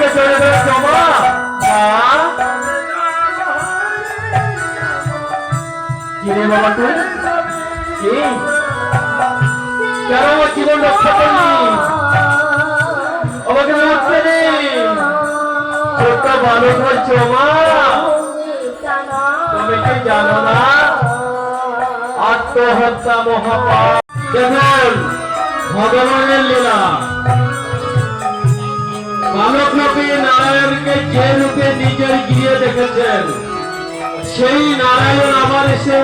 আজকে চলে যাস মা কি রে বাবা তুই? কি? কেন আমার জীবন রক্ষা করলি আমাকে মরতে নেই। ছোট্ট বালক হচ্ছে মা। তুমি কি জানো না? আত্মহত্যা মহাপাপ। কেবল ভগবানের লীলা। বালক লোকে নারায়ণকে যে রূপে নিজের গিয়ে দেখেছেন। সেই নারায়ণ আবার এসে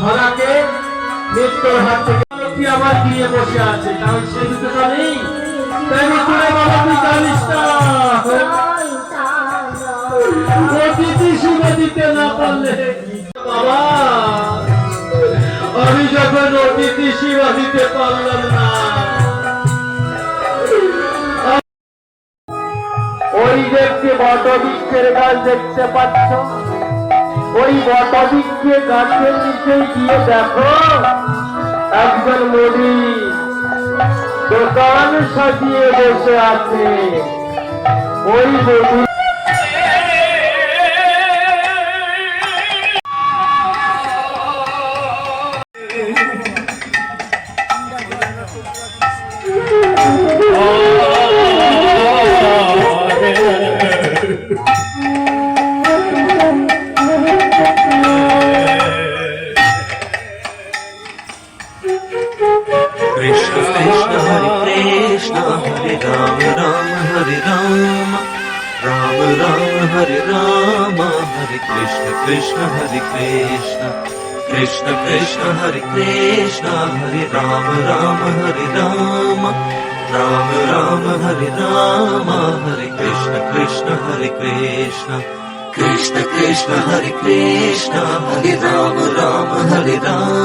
ধরাকে মৃত্যুর হাত থেকে আবার গিয়ে বসে আছে। কারণ সে দুটো তো নেই। তাই জানিস না অতিথি শুভে দিতে না পারলে বাবা। আমি যখন দিতে পারলাম না বটবৃক্ষের গাছ দেখতে পাচ্ছ? ওই বটবৃক্ষের গাছের নিচে গিয়ে দেখো, একজন মুড়ি দোকান সাজিয়ে বসে আছে। ওই মুড়ি Krishna Krishna Hare Krishna. Hare Ram Ram Hare Ram. Ram Ram Hare Ram. Hare Krishna Krishna Hare Krishna. Krishna Krishna Hare Krishna. Hare Ram Ram Hare Ram. Ram Ram Hare Ram. Hare Krishna Krishna Hare Krishna. Krishna Krishna Hare Krishna. Hare Ram Ram Hare Ram